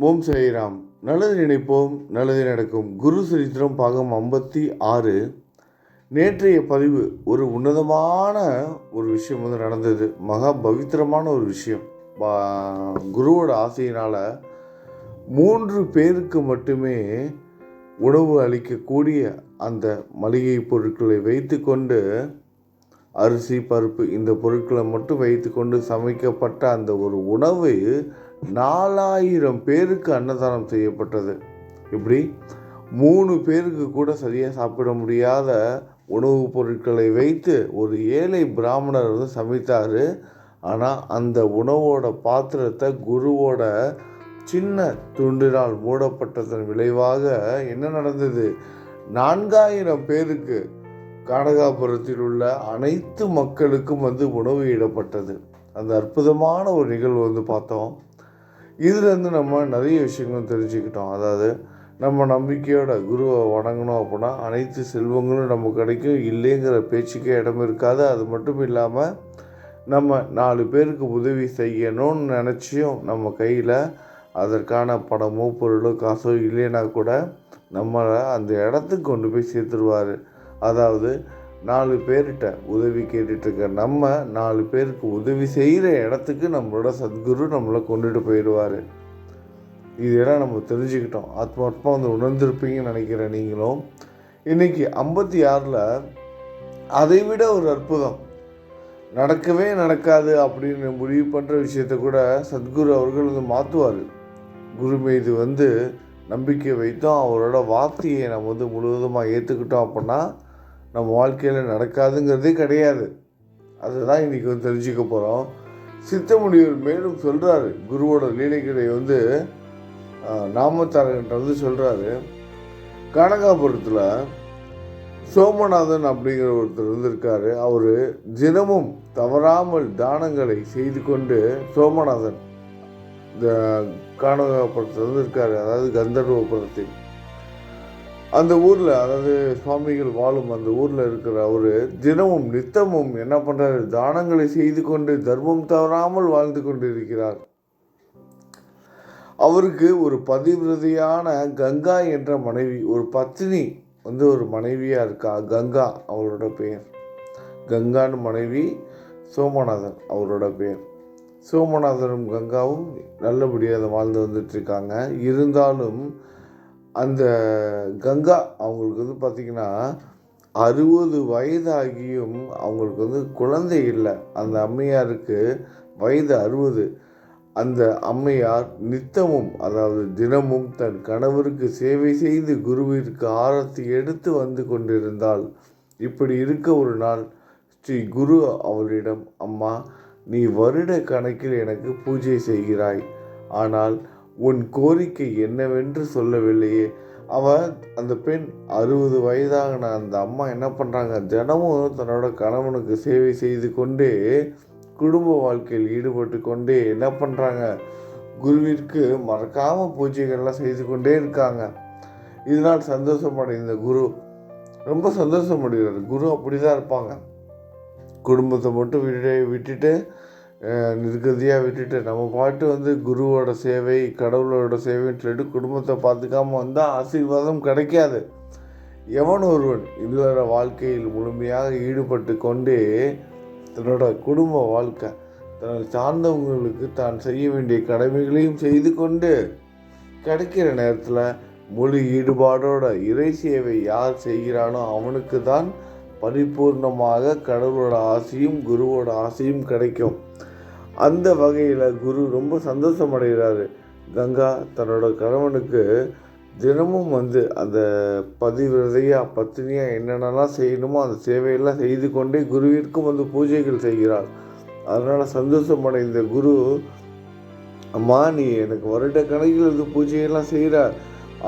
ஓம் சாய்ராம். நல்லது நினைப்போம் நல்லது நடக்கும். குரு சரித்திரம் பாகம் ஐம்பத்தி ஆறு. நேற்றைய பதிவு ஒரு உன்னதமான ஒரு விஷயம் வந்து நடந்தது. மகா பவித்திரமான ஒரு விஷயம். பா- குருவோட ஆசையினால் மூன்று பேருக்கு மட்டுமே உணவு அளிக்கக்கூடிய அந்த மளிகை பொருட்களை வைத்துக்கொண்டு அரிசி பருப்பு இந்த பொருட்களை மட்டும் வைத்துக்கொண்டு சமைக்கப்பட்ட அந்த ஒரு உணவு நாலாயிரம் பேருக்கு அன்னதானம் செய்யப்பட்டது. இப்படி மூணு பேருக்கு கூட சரியாக சாப்பிட முடியாத உணவுப் பொருட்களை வைத்து ஒரு ஏழை பிராமணர் வந்து சமைத்தார். ஆனால் அந்த உணவோட பாத்திரத்தை குருவோட சின்ன துண்டினால் மூடப்பட்டதன் விளைவாக என்ன நடந்தது? நான்காயிரம் பேருக்கு கானகாபுரத்தில் உள்ள அனைத்து மக்களுக்கும் வந்து உணவு இடப்பட்டது. அந்த அற்புதமான ஒரு நிகழ்வு வந்து பார்த்தோம். இதுலேருந்து நம்ம நிறைய விஷயங்களும் தெரிஞ்சுக்கிட்டோம். அதாவது நம்ம நம்பிக்கையோட குருவை வணங்கணும் அப்படின்னா அனைத்து செல்வங்களும் நமக்கு கிடைக்கும். இல்லைங்கிற பேச்சுக்கே இடம் இருக்காது. அது மட்டும் இல்லாமல் நம்ம நாலு பேருக்கு உதவி செய்யணும்னு நினச்சியும் நம்ம கையில் அதற்கான பணமோ பொருளோ காசோ இல்லைன்னா கூட நம்மளை அந்த இடத்துக்கு கொண்டு போய் சேர்த்துருவார். அதாவது நாலு பேர்கிட்ட உதவி கேட்டுட்டு இருக்க நம்ம நாலு பேருக்கு உதவி செய்கிற இடத்துக்கு நம்மளோட சத்குரு நம்மளை கொண்டுட்டு போயிடுவார். இதெல்லாம் நம்ம தெரிஞ்சுக்கிட்டோம். ஆத்மாத்மா வந்து உணர்ந்திருப்பீங்கன்னு நினைக்கிறேன் நீங்களும். இன்னைக்கு ஐம்பத்தி ஆறில் அதை விட ஒரு அற்புதம். நடக்கவே நடக்காது அப்படின்னு முடிவு பண்ணுற விஷயத்த கூட சத்குரு அவர்கள் வந்து மாற்றுவார் குரு மீது வந்து நம்பிக்கை வைத்தோம். அவரோட வார்த்தையை நம்ம வந்து முழுவதுமாக ஏற்றுக்கிட்டோம் அப்படின்னா நம்ம வாழ்க்கையில் நடக்காதுங்கிறதே கிடையாது. அதுதான் இன்றைக்கி வந்து தெரிஞ்சுக்க போகிறோம் சித்தமுனிவர் மேலும் சொல்கிறாரு குருவோட லீலைகளை வந்து ஆஹ், வந்து சொல்கிறாரு கனகாபுரத்தில் சோமநாதன் அப்படிங்கிற ஒருத்தர் இருந்திருக்காரு அவர் தினமும் தவறாமல் தானங்களை செய்து கொண்டு சோமநாதன் இந்த கானகாபுரத்தில் இருந்திருக்காரு அதாவது கந்தர்வபுரத்தில். அந்த ஊரில் அதாவது சுவாமிகள் வாழும் அந்த ஊரில் இருக்கிற அவர் தினமும் நித்தமும் என்ன பண்ணுறாரு தானங்களை செய்து கொண்டு தர்மம் தவறாமல் வாழ்ந்து கொண்டு இருக்கிறார் அவருக்கு ஒரு பதிவிரதியான கங்கா என்ற மனைவி ஒரு பத்தினி வந்து ஒரு மனைவியாக இருக்கா? கங்கா அவரோட பெயர். கங்கான்னு மனைவி சோமநாதன் அவரோட பெயர். சோமநாதனும் கங்காவும் நல்லபடியாக வாழ்ந்து வந்துட்டு இருக்காங்க. இருந்தாலும் அந்த கங்கா அவங்களுக்கு வந்து பார்த்திங்கன்னா அறுபது வயதாகியும் அவங்களுக்கு வந்து குழந்தை இல்லை. அந்த அம்மையாருக்கு வயது அறுபது. அந்த அம்மையார் நித்தமும் அதாவது தினமும் தன் கணவருக்கு சேவை செய்து குருவிற்கு ஆரத்தி எடுத்து வந்து கொண்டிருந்தாள். இப்படி இருக்க ஒரு நாள் ஸ்ரீ குரு அவரிடம் அம்மா நீ வருட கணக்கில் எனக்கு பூஜை செய்கிறாய். ஆனால் உன் கோரிக்கை என்னவென்று சொல்லவில்லையே. அவ அந்த பெண் அறுபது வயதாகின அந்த அம்மா என்ன பண்ணுறாங்க தினமும் தன்னோட கணவனுக்கு சேவை செய்து கொண்டே குடும்ப வாழ்க்கையில் ஈடுபட்டு கொண்டே என்ன பண்ணுறாங்க குருவிற்கு மறக்காமல் பூஜைகள்லாம் செய்து கொண்டே இருக்காங்க. இதனால் சந்தோஷமடைந்த குரு ரொம்ப சந்தோஷமடைகிறார். குரு அப்படி தான் இருப்பாங்க. குடும்பத்தை மட்டும் விட்டு விட்டுட்டு நிர்கதியாக விட்டுட்டு நம்ம பாட்டு வந்து குருவோட சேவை கடவுளோட சேவைன்னு சொல்லிட்டு குடும்பத்தை பார்த்துக்காம வந்தால் ஆசீர்வாதம் கிடைக்காது. எவன் ஒருவன் இல்லற வாழ்க்கையில் முழுமையாக ஈடுபட்டு கொண்டு தன்னோட குடும்ப வாழ்க்கை தன்னை சார்ந்தவங்களுக்கு தான் செய்ய வேண்டிய கடமைகளையும் செய்து கொண்டு கிடைக்கிற நேரத்தில் முழு ஈடுபாடோட இறை சேவை யார் செய்கிறானோ அவனுக்கு தான் பரிபூர்ணமாக கடவுளோட ஆசையும் குருவோட ஆசையும் கிடைக்கும். அந்த வகையில் குரு ரொம்ப சந்தோஷம் அடைகிறாரு கங்கா தன்னோட கணவனுக்கு தினமும் வந்து அந்த பதிவிரதையாக பத்தினியாக என்னென்னலாம் செய்யணுமோ அந்த சேவையெல்லாம் செய்து கொண்டே குருவிற்கும் வந்து பூஜைகள் செய்கிறார். அதனால் சந்தோஷம் அடைந்த குரு அம்மா நீ எனக்கு வருட கணக்கில் இருந்து பூஜையெல்லாம் செய்கிறார்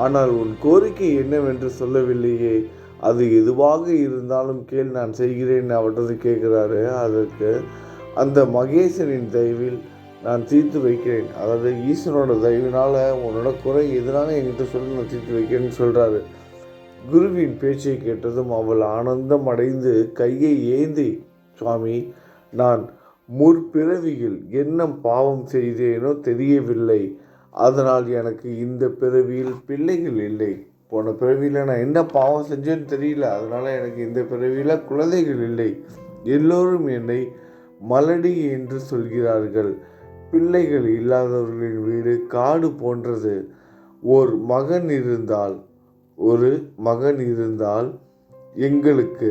ஆனால் உன் கோரிக்கை என்னவென்று சொல்லவில்லையே. அது எதுவாக இருந்தாலும் கேள் நான் செய்கிறேன் அவர்கிட்ட கேட்குறாரு. அதற்கு அந்த மகேசனின் தயவில் நான் தீர்த்து வைக்கிறேன். அதாவது ஈஸ்வரனோட தயவினால் உன்னோட குறை எதனால என்கிட்ட சொல்லி நான் தீர்த்து வைக்கிறேன்னு சொல்கிறாரு குருவின் பேச்சை கேட்டதும் அவள் ஆனந்தம் அடைந்து கையை ஏந்தி சுவாமி நான் முற்பிறவியில் என்ன பாவம் செய்தேனோ தெரியவில்லை. அதனால் எனக்கு இந்த பிறவியில் பிள்ளைகள் இல்லை. போன பிறவியில் நான் என்ன பாவம் செஞ்சேன்னு தெரியல. அதனால் எனக்கு இந்த பிறவியில் குழந்தைகள் இல்லை. எல்லோரும் என்னை மலடி என்று சொல்கிறார்கள். பிள்ளைகள் இல்லாதவர்களின் வீடு காடு போன்றது. ஓர் மகன் இருந்தால் ஒரு மகன் இருந்தால் எங்களுக்கு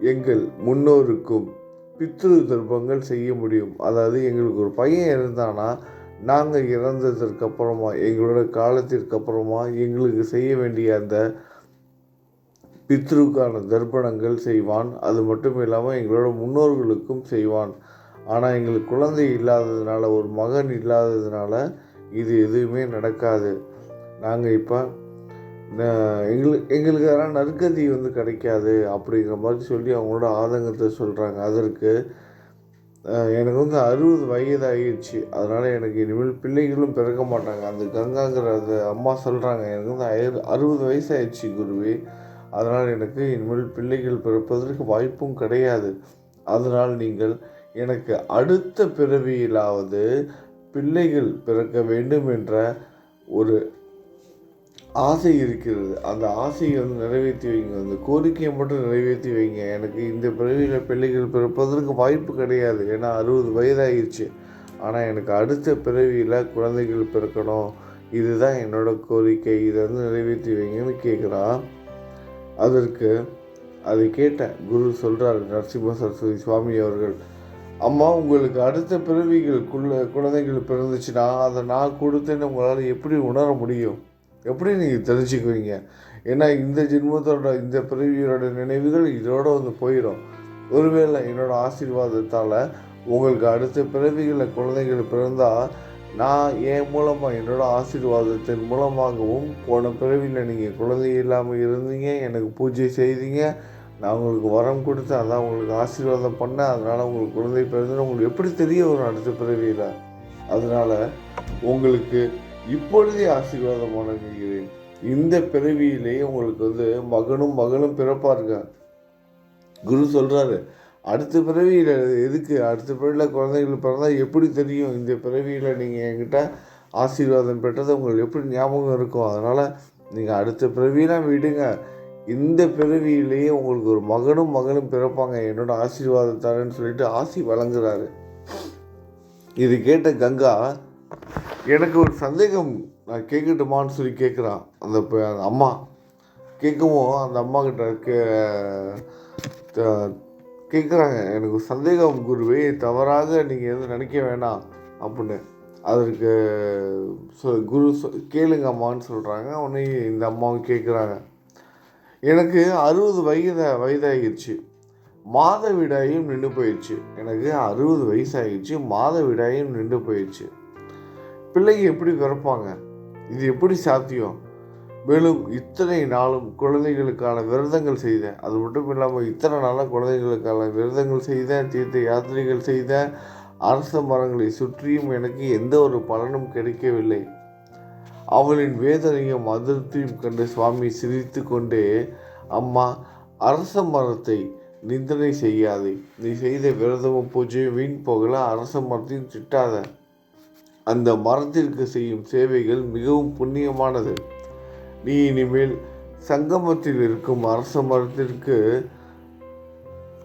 எங்கள் முன்னோருக்கும் பித்ரு தர்ப்பங்கள் செய்ய முடியும். அதாவது எங்களுக்கு ஒரு பையன் இருந்தானா நாங்கள் இறந்ததற்கு அப்புறமா எங்களோட காலத்திற்கு அப்புறமா எங்களுக்கு செய்ய வேண்டிய அந்த பித்ருக்கான தர்ப்பணங்கள் செய்வான். அது மட்டும் இல்லாமல் எங்களோட முன்னோர்களுக்கும் செய்வான். ஆனால் எங்களுக்கு குழந்தை இல்லாததுனால ஒரு மகன் இல்லாததுனால இது எதுவுமே நடக்காது. நாங்கள் இப்போ எங்களுக்கு எங்களுக்கு அதனால் நற்கதி வந்து கிடைக்காது அப்படிங்கிற மாதிரி சொல்லி அவங்களோட ஆதங்கத்தை சொல்கிறாங்க அதற்கு எனக்கு வந்து அறுபது வயது ஆகிடுச்சு அதனால் எனக்கு இனிமேல் பிள்ளைகளும் பிறக்க மாட்டாங்க. அந்த கங்காங்கிற அந்த அம்மா சொல்கிறாங்க எனக்கு வந்து அறுபது வயசு ஆயிடுச்சு குருவி. அதனால் எனக்கு இனிமேல் பிள்ளைகள் பிறப்பதற்கு வாய்ப்பும் கிடையாது. அதனால் நீங்கள் எனக்கு அடுத்த பிறவியிலாவது பிள்ளைகள் பிறக்க வேண்டும் என்ற ஒரு ஆசை இருக்கிறது. அந்த ஆசையை வந்து நிறைவேற்றி வைங்க. அந்த கோரிக்கையை மட்டும் நிறைவேற்றி வைங்க. எனக்கு இந்த பிறவியில் பிள்ளைகள் பிறப்பதற்கு வாய்ப்பு கிடையாது. ஏன்னா அறுபது வயதாகிடுச்சு ஆனால் எனக்கு அடுத்த பிறவியில் குழந்தைகள் பிறக்கணும். இதுதான் என்னோட கோரிக்கை. இதை வந்து நிறைவேற்றி வைங்கன்னு கேட்குறான். அதற்கு அதை கேட்டேன் குரு சொல்கிறார் நரசிம்ம சரஸ்வதி சுவாமி அவர்கள் அம்மா உங்களுக்கு அடுத்த பிறவிகளுக்குள்ள குழந்தைகள் பிறந்துச்சுன்னா அதை நான் கொடுத்தேன்னு உங்களால் எப்படி உணர முடியும்? எப்படி நீங்கள் தெரிஞ்சுக்குவீங்க? ஏன்னா இந்த ஜென்மத்தோட இந்த பிறவியோட நினைவுகள் இதோட வந்து போயிடும் ஒருவேளை என்னோடய ஆசீர்வாதத்தால் உங்களுக்கு அடுத்த பிறவிகளில் குழந்தைகள் பிறந்தால் நான் என் மூலமாக என்னோட ஆசீர்வாதத்தின் மூலமாகவும் போன பிறவியில் நீங்கள் குழந்தை இல்லாமல் இருந்தீங்க எனக்கு பூஜை செய்தீங்க நான் உங்களுக்கு வரம் கொடுத்தேன் அதான் உங்களுக்கு ஆசீர்வாதம் பண்ணேன் அதனால் உங்களுக்கு குழந்தை பிறந்தது. உங்களுக்கு எப்படி தெரிய வரும் அடுத்த பிறவியில்? அதனால் உங்களுக்கு இப்பொழுதே ஆசீர்வாதம் வணங்குகிறேன் இந்த பிறவியிலேயே உங்களுக்கு வந்து மகனும் மகளும் பிறப்பாருங்க. குரு சொல்கிறாரு அடுத்த பிறவியில் எதுக்கு? அடுத்த பிறவியில் குழந்தைகள் பிறந்தால் எப்படி தெரியும்? இந்த பிறவியில் நீங்கள் என்கிட்ட ஆசீர்வாதம் பெற்றது உங்களுக்கு எப்படி ஞாபகம் இருக்கும் அதனால் நீங்கள் அடுத்த பிறவியெலாம் விடுங்க. இந்த பிறவியிலேயே உங்களுக்கு ஒரு மகனும் மகனும் பிறப்பாங்க. என்னோட ஆசீர்வாதத்தாரன்னு சொல்லிட்டு ஆசி வழங்குறாரு. இது கேட்ட கங்கா எனக்கு ஒரு சந்தேகம். நான் கேட்கட்டுமான்னு சொல்லி கேட்குறான் அந்த ப- அந்த அம்மா. கேட்கவும் அந்த அம்மா கிட்ட கேட்குறாங்க எனக்கு சந்தேகம் குருவே தவறாக நீங்கள் எதுவும் நினைக்க வேணாம் அப்படின்னு. அதற்கு சொ குரு கேளுங்க அம்மான்னு சொல்கிறாங்க உடனே இந்த அம்மாவும் கேட்குறாங்க எனக்கு அறுபது வயது வயதாகிடுச்சு மாதவிடாயும் நின்று போயிடுச்சு. எனக்கு அறுபது வயசாகிடுச்சு மாதவிடாயும் நின்று போயிடுச்சு. பிள்ளைங்க எப்படி பிறப்பாங்க? இது எப்படி சாத்தியம்? மேலும் இத்தனை நாளும் குழந்தைகளுக்கான விரதங்கள் செய்தேன். அது மட்டும் இல்லாமல் இத்தனை நாளாக குழந்தைகளுக்கான விரதங்கள் செய்தேன் தீர்த்த யாத்திரைகள் செய்தேன். அரச மரங்களை சுற்றியும் எனக்கு எந்த ஒரு பலனும் கிடைக்கவில்லை. அவளின் வேதனையும் அதிருப்தியும் கண்டு சுவாமி சிரித்து கொண்டே அம்மா அரச மரத்தை நிந்தனை செய்யாதே. நீ செய்த விரதமும் பூஜையும் வீண் போகல. அரச மரத்தையும் திட்டாத. அந்த மரத்திற்கு செய்யும் சேவைகள் மிகவும் புண்ணியமானது. நீ இனிமேல் சங்கமத்தில் இருக்கும் அரச மரத்திற்கு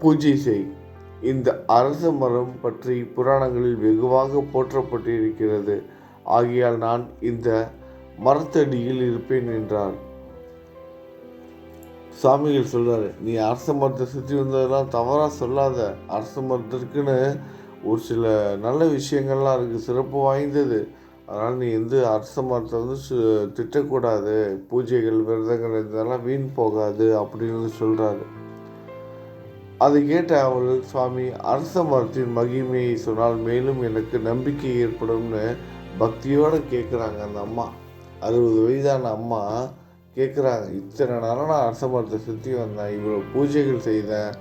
பூஜை செய். இந்த அரச மரம் பற்றி புராணங்களில் வெகுவாக போற்றப்பட்டிருக்கிறது. ஆகையால் நான் இந்த மரத்தடியில் இருப்பேன் என்றார். சாமிகள் சொல்றாரு நீ அரச மரத்தை சுற்றி வந்ததெல்லாம் தவறாக சொல்லாத. அரச மரத்திற்குன்னு ஒரு சில நல்ல விஷயங்கள்லாம் இருக்குது சிறப்பு வாய்ந்தது. அதனால் நீ வந்து அரச மரத்தை வந்து சு- திட்டக்கூடாது. பூஜைகள் விரதங்கள் இதெல்லாம் வீண் போகாது அப்படின்னு சொல்கிறாரு அதை கேட்ட அவள் சுவாமி அரச மரத்தின் மகிமையை சொன்னால் மேலும் எனக்கு நம்பிக்கை ஏற்படும்னு பக்தியோடு கேட்குறாங்க அந்த அம்மா. அறுபது வயதான அம்மா கேட்குறாங்க இத்தனை நாளாக நான் அரச மரத்தை சுற்றி வந்தேன். இவ்வளோ பூஜைகள் செய்தேன்.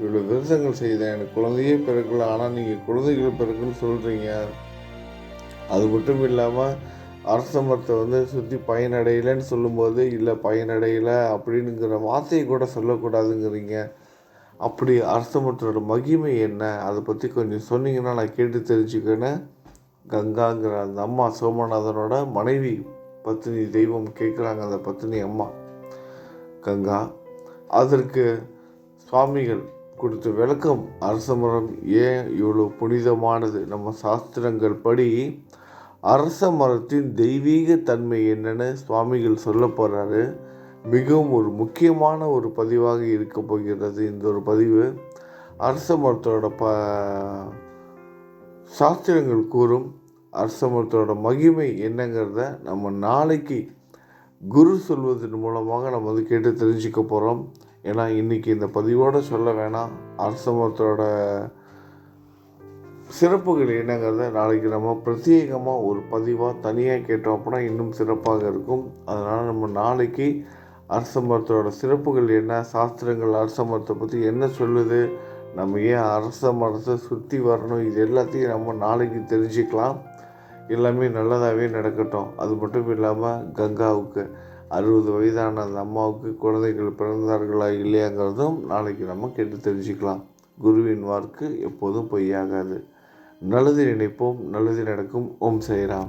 இவ்வளோ விரதங்கள் செய்தேன். எனக்கு குழந்தையே பிறக்கல. ஆனால் நீங்கள் குழந்தைகள் பிறக்குன்னு சொல்கிறீங்க அது மட்டும் இல்லாமல் அரச மரத்தை வந்து சுற்றி பயனடையலைன்னு சொல்லும்போது இல்லை பயனடையலை அப்படின்னுங்கிற வார்த்தையை கூட சொல்லக்கூடாதுங்கிறீங்க. அப்படி அரச மரத்தோட மகிமை என்ன? அதை பற்றி கொஞ்சம் சொன்னீங்கன்னா நான் கேட்டு தெரிஞ்சுக்கன்னு கங்காங்கிற அந்த அம்மா சோமநாதனோட மனைவி பத்தினி தெய்வம் கேட்குறாங்க அந்த பத்தினி அம்மா. கங்கா அதற்கு சுவாமிகள் கொடுத்த விளக்கம் அரச மரம் ஏன் இவ்வளோ புனிதமானது? நம்ம சாஸ்திரங்கள் படி அரச மரத்தின் தெய்வீக தன்மை என்னென்னு சுவாமிகள் சொல்ல போகிறாரு மிகவும் ஒரு முக்கியமான ஒரு பதிவாக இருக்க போகிறது இந்த ஒரு பதிவு. அரச மரத்தோட ப சாஸ்திரங்கள் கூறும் அரச மரத்தோட மகிமை என்னங்கிறத நம்ம நாளைக்கு குரு சொல்வதன் மூலமாக நம்ம வந்து கேட்டு தெரிஞ்சுக்க போகிறோம் ஏன்னா இன்றைக்கி இந்த பதிவோடு சொல்ல வேணாம். அரச மரத்தோட சிறப்புகள் என்னங்கிறத நாளைக்கு நம்ம பிரத்யேகமாக ஒரு பதிவாக தனியாக கேட்டோம் அப்படின்னா இன்னும் சிறப்பாக இருக்கும். அதனால் நம்ம நாளைக்கு அரச மரத்தோட சிறப்புகள் என்ன சாஸ்திரங்கள் அரச மரத்தை பற்றி என்ன சொல்லுது நம்ம ஏன் அரச மரத்தை சுற்றி வரணும் இது எல்லாத்தையும் நம்ம நாளைக்கு தெரிஞ்சுக்கலாம். எல்லாமே நல்லதாகவே நடக்கட்டும். அது மட்டும் இல்லாமல் கங்காவுக்கு அறுபது வயதான அந்த அம்மாவுக்கு குழந்தைகள் பிறந்தார்களா இல்லையாங்கிறதும் நாளைக்கு நம்ம கேட்டு தெரிஞ்சுக்கலாம். குருவின் வாக்கு எப்போதும் பொய்யாகாது. நல்லது நினைப்போம் நல்லது நடக்கும். ஓம் சைராம்.